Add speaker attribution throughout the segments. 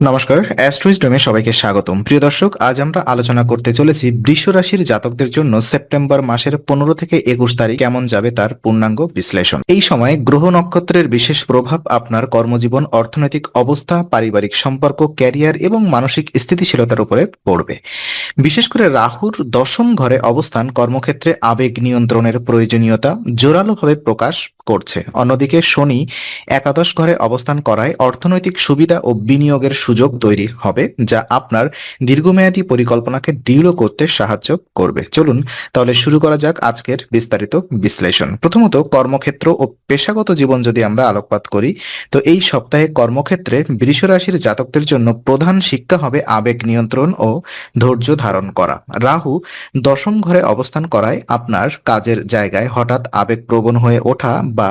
Speaker 1: নমস্কার অ্যাস্ট্রোইস্টমে সবাইকে স্বাগতম। প্রিয় দর্শক, আজ আমরা আলোচনা করতে চলেছি বৃষ রাশির জাতকদের জন্য সেপ্টেম্বর মাসের পনেরো থেকে একুশ তারিখ কেমন যাবে তার পূর্ণাঙ্গ বিশ্লেষণ। এই সময় গ্রহ নক্ষত্রের বিশেষ প্রভাব আপনার কর্মজীবন, অর্থনৈতিক অবস্থা, পারিবারিক সম্পর্ক, ক্যারিয়ার এবং মানসিক স্থিতিশীলতার উপরে পড়বে। বিশেষ করে রাহুর দশম ঘরে অবস্থান কর্মক্ষেত্রে আবেগ নিয়ন্ত্রণের প্রয়োজনীয়তা জোরালোভাবে প্রকাশ করছে। অন্যদিকে শনি একাদশ ঘরে অবস্থান করায় অর্থনৈতিক সুবিধা ও বিনিয়োগের সুযোগ তৈরি হবে যা আপনার দীর্ঘমেয়াদী পরিকল্পনাকে দৃঢ় করতে সাহায্য করবে। চলুন তাহলে শুরু করা যাক আজকের বিস্তারিত বিশ্লেষণ। প্রথমত কর্মক্ষেত্র ও পেশাগত জীবন যদি আমরা আলোকপাত করি, তো এই সপ্তাহে কর্মক্ষেত্রে বৃষ রাশির জাতকদের জন্য প্রধান শিক্ষা হবে আবেগ নিয়ন্ত্রণ ও ধৈর্য ধারণ করা। রাহু দশম ঘরে অবস্থান করায় আপনার কাজের জায়গায় হঠাৎ আবেগ প্রবণ হয়ে ওঠা বা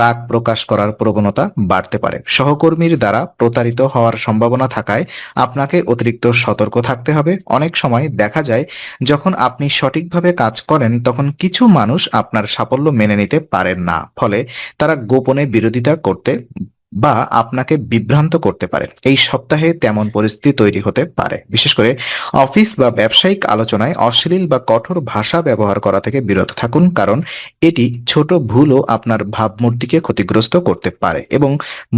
Speaker 1: রাগ প্রকাশ করার প্রবণতা বাড়তে পারে। সহকর্মীর দ্বারা প্রতারিত হওয়ার সম্ভাবনা থাকায় আপনাকে অতিরিক্ত সতর্ক থাকতে হবে। অনেক সময় দেখা যায়, যখন আপনি সঠিকভাবে কাজ করেন, তখন কিছু মানুষ আপনার সাফল্য মেনে নিতে পারেন না। ফলে তারা গোপনে বিরোধিতা করতে বা আপনাকে বিভ্রান্ত করতে পারে। এই সপ্তাহে তেমন পরিস্থিতি তৈরি হতে পারে। বিশেষ করে অফিস বা ব্যবসায়িক আলোচনায় অশ্লীল বা কঠোর ভাষা ব্যবহার করা থেকে বিরত থাকুন, কারণ এটি ছোট ভুলও আপনার ভাবমূর্তিকে ক্ষতিগ্রস্ত করতে পারে এবং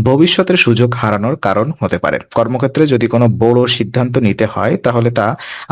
Speaker 1: ভবিষ্যতের সুযোগ হারানোর কারণ হতে পারে। কর্মক্ষেত্রে যদি কোনো বড় সিদ্ধান্ত নিতে হয়, তাহলে তা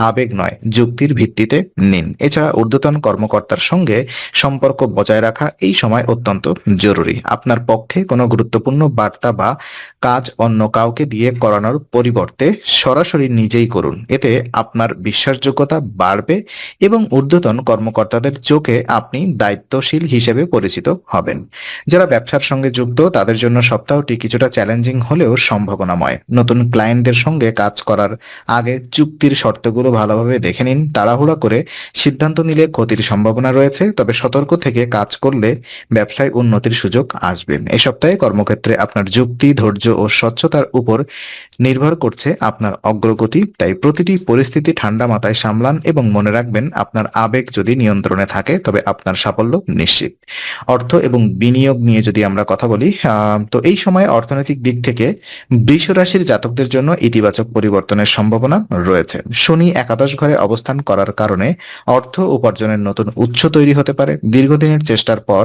Speaker 1: আবেগ নয়, যুক্তির ভিত্তিতে নিন। এছাড়া ঊর্ধ্বতন কর্মকর্তার সঙ্গে সম্পর্ক বজায় রাখা এই সময় অত্যন্ত জরুরি। আপনার পক্ষে কোনো গুরুত্বপূর্ণ বার্তা বা কাজ অন্য কাউকে দিয়ে করানোর পরিবর্তে সরাসরি নিজেই করুন। এতে আপনার বিশ্বাসযোগ্যতা বাড়বে এবং ঊর্ধ্বতন কর্মকর্তাদের চোখে আপনি দায়িত্বশীল হিসেবে পরিচিত হবেন। যারা ব্যবসার সঙ্গে যুক্ত, তাদের জন্য সপ্তাহটি কিছুটা চ্যালেঞ্জিং হলেও সম্ভাবনাময়। নতুন ক্লায়েন্টদের সঙ্গে কাজ করার আগে চুক্তির শর্তগুলো ভালোভাবে দেখে নিন, তাড়াহুড়া করে সিদ্ধান্ত নিলে ক্ষতির সম্ভাবনা রয়েছে, তবে সতর্ক থেকে কাজ করলে ব্যবসায় উন্নতির সুযোগ আসবে। এই সপ্তাহে কর্মক্ষেত্রে আপনার যুক্তি, ধৈর্য ও স্বচ্ছতার উপর নির্ভর করছে আপনার অগ্রগতি। তাই প্রতিটি পরিস্থিতি ঠান্ডা মাথায় সামলান এবং মনে রাখবেন আপনার আবেগ যদি নিয়ন্ত্রণে থাকে, তবে আপনার সাফল্য নিশ্চিত। অর্থ এবং বিনিয়োগ নিয়ে যদি আমরা কথা বলি তো এই সময় অর্থনৈতিক দিক থেকে বৃষ রাশির জাতকদের জন্য ইতিবাচক পরিবর্তনের সম্ভাবনা রয়েছে। শনি একাদশ ঘরে অবস্থান করার কারণে অর্থ উপার্জনের নতুন উৎস তৈরি হতে পারে। দীর্ঘদিনের চেষ্টার পর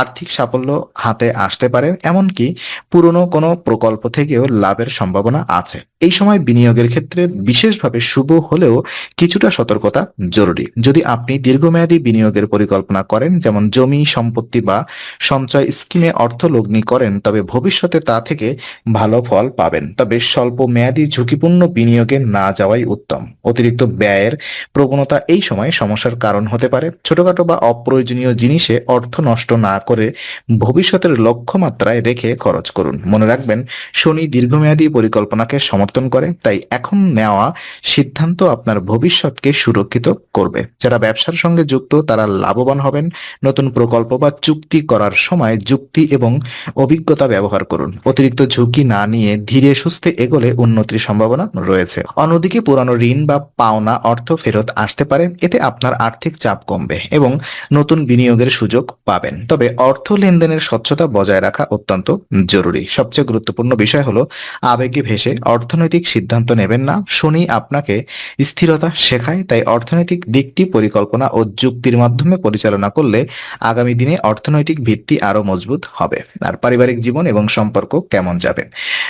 Speaker 1: আর্থিক সাফল্য হাতে আসতে পারে। এমনকি পুরনো কোনো প্রকল্প থেকেও লাভের সম্ভাবনা আছে। এই সময় বিনিয়োগের ক্ষেত্রে বিশেষভাবে শুভ হলেও কিছুটা সতর্কতা জরুরি। যদি আপনি দীর্ঘমেয়াদী বিনিয়োগের পরিকল্পনা করেন, যেমন জমি, সম্পত্তি বা সঞ্চয় স্কিমে অর্থ লগ্নি করেন, তবে ভবিষ্যতে তা থেকে ভালো ফল পাবেন। তবে স্বল্প মেয়াদী ঝুঁকিপূর্ণ বিনিয়োগে না যাওয়াই উত্তম। অতিরিক্ত ব্যয়ের প্রবণতা এই সময় সমস্যার কারণ হতে পারে। ছোটখাটো বা অপ্রয়োজনীয় জিনিসে অর্থ নষ্ট না করে ভবিষ্যতের লক্ষ্যমাত্রায় রেখে খরচ করুন। মনে রাখবেন, শনি দীর্ঘমেয়াদী পরিকল্পনাকে সমর্থন করে, তাই এখন নেওয়া সিদ্ধান্ত আপনার ভবিষ্যৎকে সুরক্ষিত করবে। যারা ব্যবসার সঙ্গে যুক্ত, তারা লাভবান হবেন। নতুন প্রকল্প বা চুক্তি করার সময় যুক্তি এবং অভিজ্ঞতা ব্যবহার করুন। অতিরিক্ত ঝুঁকি না নিয়ে ধীরে সুস্থে এগোলে উন্নতির সম্ভাবনা রয়েছে। অন্যদিকে পুরানো ঋণ বা পাওনা অর্থ ফেরত আসতে পারে, এতে আপনার আর্থিক চাপ কমবে এবং নতুন বিনিয়োগের সুযোগ পাবেন। তবে অর্থ লেনদেনের স্বচ্ছতা বজায় রাখা অত্যন্ত জরুরি। সবচেয়ে গুরুত্বপূর্ণ বিষয় হলো, আবেগে ভেসে অর্থনৈতিক সিদ্ধান্ত নেবেন না। শনি আপনাকে স্থিরতা শেখায়, তাই অর্থনৈতিক দিকটি পরিকল্পনা ও যুক্তির মাধ্যমে পরিচালনা করলে আগামী দিনে অর্থনৈতিক ভিত্তি আরও মজবুত হবে। আর পারিবারিক জীবন এবং সম্পর্ক কেমন যাবে?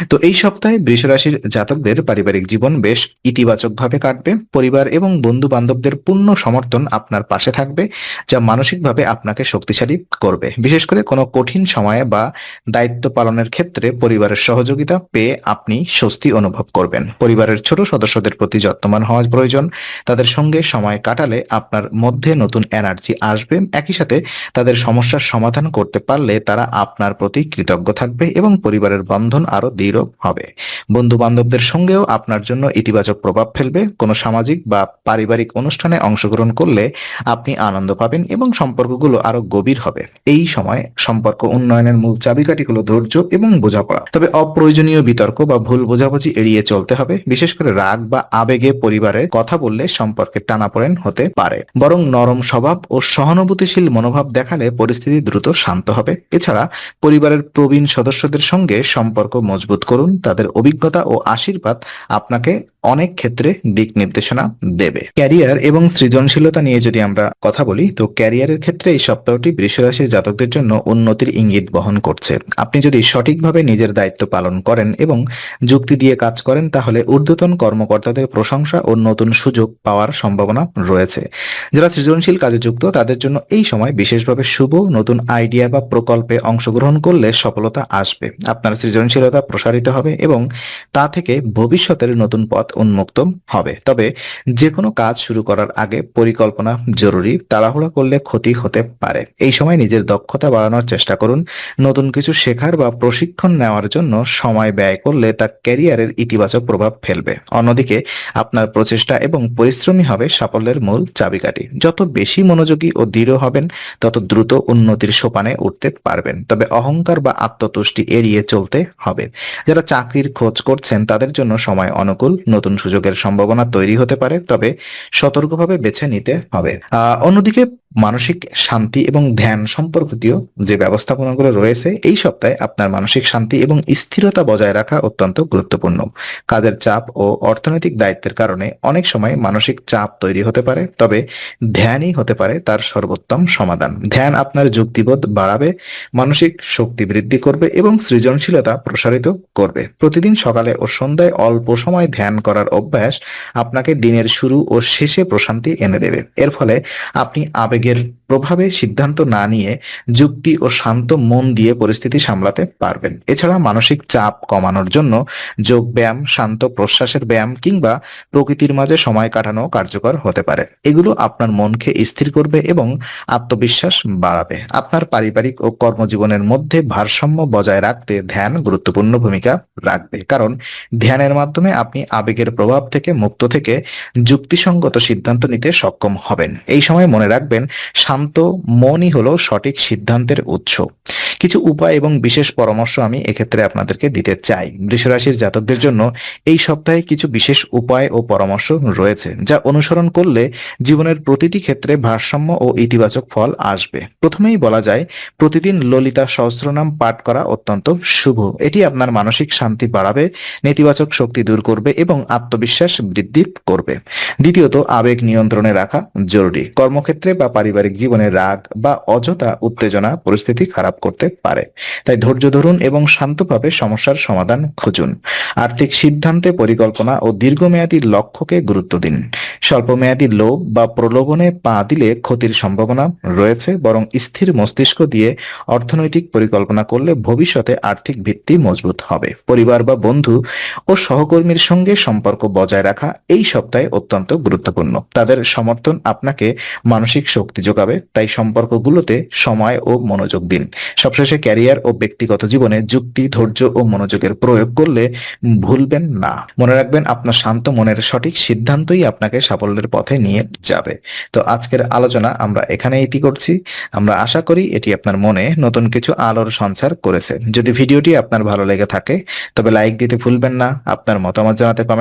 Speaker 1: তো এই সপ্তাহে বৃষরাশির জাতকদের পারিবারিক জীবন বেশ ইতিবাচকভাবে কাটবে। পরিবার এবং বন্ধু বান্ধবদের পূর্ণ সমর্থন আপনার পাশে থাকবে, যা মানসিকভাবে আপনাকে শক্তিশালী করবে। বিশেষ করে কোনো কঠিন সময়ে বা দায়িত্ব পালনের ক্ষেত্রে পরিবারের সহযোগিতা পেয়ে আপনি স্বস্তি অনুভব করবেন। পরিবারের ছোট সদস্যদের প্রতি যত্নবান হওয়া প্রয়োজন। তাদের সঙ্গে সময় কাটালে আপনার মধ্যে নতুন এনার্জি আসবে। একই সাথে তাদের সমস্যার সমাধান করতে পারলে তারা আপনার প্রতি কৃতজ্ঞ থাকবে এবং পরিবারের বন্ধন আরও দৃঢ় হবে। বন্ধু বান্ধবদের সঙ্গেও আপনার জন্য ইতিবাচক প্রভাব ফেলবে। কোনো সামাজিক বা পারিবারিক অনুষ্ঠানে অংশগ্রহণ করলে আপনি আনন্দ পাবেন এবং সম্পর্কগুলো আরও গভীর হবে। এই সময় সম্পর্ক উন্নয়নের মূল চাবিকাঠি হলো ধৈর্য এবং এবং বোঝাপড়া। তবে অপ্রয়োজনীয় বিতর্ক বা ভুল বোঝাবুঝি এড়িয়ে চলতে হবে, বিশেষ করে রাগ বা আবেগে পরিবারে কথা বললে সম্পর্কে টানাপোড়েন হতে পারে। বরং নরম স্বভাব ও সহানুভূতিশীল মনোভাব দেখালে পরিস্থিতি দ্রুত শান্ত হবে। এছাড়া পরিবারের প্রবীণ সদস্যদের সঙ্গে সম্পর্ক মজবুত করুন, তাদের অভিজ্ঞতা ও আশীর্বাদ আপনাকে অনেক ক্ষেত্রে দিক নির্দেশনা দেবে। ক্যারিয়ার এবং সৃজনশীলতা নিয়ে যদি আমরা কথা বলি, তো ক্যারিয়ারের ক্ষেত্রে এই সপ্তাহটি বৃষরাশির জাতকদের জন্য উন্নতির ইঙ্গিত বহন করছে। আপনি যদি সঠিকভাবে নিজের দায়িত্ব পালন করেন এবং যুক্তি দিয়ে কাজ করেন, তাহলে ঊর্ধ্বতন কর্মকর্তাদের প্রশংসা ও নতুন সুযোগ পাওয়ার সম্ভাবনা রয়েছে। যারা সৃজনশীল কাজে যুক্ত, তাদের জন্য এই সময় বিশেষভাবে শুভ নতুন আইডিয়া বা প্রকল্পে অংশগ্রহণ করলে সফলতা আসবে। আপনার সৃজনশীলতা প্রসারিত হবে এবং তা থেকে ভবিষ্যতের নতুন পথ উন্মুক্ত হবে। তবে যে কোনো কাজ শুরু করার আগে পরিকল্পনা জরুরি, তাড়াহুড়া করলে ক্ষতি হতে পারে। এই সময় নিজের দক্ষতা বাড়ানোর চেষ্টা করুন। নতুন কিছু শেখার বা প্রশিক্ষণ নেওয়ার জন্য সময় ব্যয় করলে তা ক্যারিয়ারের ইতিবাচক প্রভাব ফেলবে। অন্যদিকে, আপনার প্রচেষ্টা এবং পরিশ্রমী হবে সাফল্যের মূল চাবিকাঠি। যত বেশি মনোযোগী ও দৃঢ় হবেন, তত দ্রুত উন্নতির সোপানে উঠতে পারবেন। তবে অহংকার বা আত্মতুষ্টি এড়িয়ে চলতে হবে। যারা চাকরির খোঁজ করছেন, তাদের জন্য সময় অনুকূল নতুন সুযোগের সম্ভাবনা তৈরি হতে পারে, তবে সতর্কভাবে বেছে নিতে হবে। অন্যদিকে মানসিক শান্তি এবং ধ্যান সম্পর্কিত যে ব্যবস্থাপনাগুলো রয়েছে, এই সপ্তাহে আপনার মানসিক শান্তি এবং স্থিরতা বজায় রাখা অত্যন্ত গুরুত্বপূর্ণ। কাজের চাপ ও অর্থনৈতিক দায়িত্বের কারণে অনেক সময় মানসিক চাপ তৈরি হতে পারে, তবে ধ্যানই হতে পারে তার সর্বোত্তম সমাধান। ধ্যান আপনার যুক্তিবোধ বাড়াবে, মানসিক শক্তি বৃদ্ধি করবে এবং সৃজনশীলতা প্রসারিত করবে। প্রতিদিন সকালে ও সন্ধ্যায় অল্প সময় ধ্যান করার অভ্যাস আপনাকে দিনের শুরু ও শেষে প্রশান্তি এনে দেবে। এর ফলে আপনি আবেগের প্রভাবে সিদ্ধান্ত না নিয়ে যুক্তি ও শান্ত মন দিয়ে পরিস্থিতি সামলাতে পারবেন। এছাড়া মানসিক চাপ কমানোর জন্য যোগ ব্যায়াম, শান্ত প্রশ্বাসের ব্যায়াম কিংবা প্রকৃতির মাঝে সময় কাটানো কার্যকর হতে পারে। এগুলো আপনার মনকে স্থির করবে এবং আত্মবিশ্বাস বাড়াবে। আপনার পারিবারিক ও কর্মজীবনের মধ্যে ভারসাম্য বজায় রাখতে ধ্যান গুরুত্বপূর্ণ ভূমিকা রাখবে। কারণ ধ্যানের মাধ্যমে আপনি আবেগের প্রভাব থেকে মুক্ত থেকে যুক্তিসঙ্গত সিদ্ধান্ত নিতে সক্ষম হবেন। এই সময় মনে রাখবেন, শান্ত মনই হলো সঠিক সিদ্ধান্তের উৎস। কিছু উপায় এবং বিশেষ পরামর্শ আমি এক্ষেত্রে আপনাদেরকে দিতে চাই। বৃষরাশির জাতকদের জন্য এই সপ্তাহে কিছু বিশেষ উপায় ও পরামর্শ রয়েছে, যা অনুসরণ করলে জীবনের প্রতিটি ক্ষেত্রে ভারসাম্য ও ইতিবাচক ফল আসবে। প্রথমেই বলা যায়, প্রতিদিন ললিতা সহস্রনাম পাঠ করা অত্যন্ত শুভ। এটি আপনার মানসিক শান্তি বাড়াবে, নেতিবাচক শক্তি দূর করবে এবং আত্মবিশ্বাস বৃদ্ধি করবে। দ্বিতীয়ত, আবেগ নিয়ন্ত্রণে রাখা জরুরি। কর্মক্ষেত্রে বা পারিবারিক জীবনে রাগ বা অযথা উত্তেজনা পরিস্থিতি খারাপ করতে পারে। তাই ধৈর্য ধরুন এবং শান্তভাবে সমস্যার সমাধান খুঁজুন। আর্থিক সিদ্ধান্তে পরিকল্পনা ও দীর্ঘমেয়াদী লক্ষ্যকে গুরুত্ব দিন। স্বল্পমেয়াদী লোভ বা প্রলোভনে পা দিলে ক্ষতির সম্ভাবনা রয়েছে, বরং স্থির মস্তিষ্ক দিয়ে অর্থনৈতিক পরিকল্পনা করলে ভবিষ্যতে আর্থিক ভিত্তি মজবুত হবে। পরিবার বা বন্ধু ও সহকর্মীর সঙ্গে সম্পর্ক বজায় রাখা এই সপ্তাহে অত্যন্ত গুরুত্বপূর্ণ। তাদের সমর্থন আপনাকে মানসিক শক্তি যোগাবে, তাই সম্পর্কগুলোতে সময় ও মনোযোগ দিন। সবশেষে ক্যারিয়ার ও ব্যক্তিগত জীবনে যুক্তি, ধৈর্য ও মনোযোগের প্রয়োগ করলে ভুলবেন না। মনে রাখবেন, আপনার শান্ত মনের সঠিক সিদ্ধান্তই আপনাকে সাফল্যের পথে নিয়ে যাবে। তো আজকের আলোচনা আমরা এখানে ইতি করছি। আমরা আশা করি এটি আপনার মনে নতুন কিছু আলোর সঞ্চার করেছে। যদি ভিডিওটি আপনার ভালো লেগে থাকে, তবে লাইক দিতে ভুলবেন না। আপনার মতামত জানাতে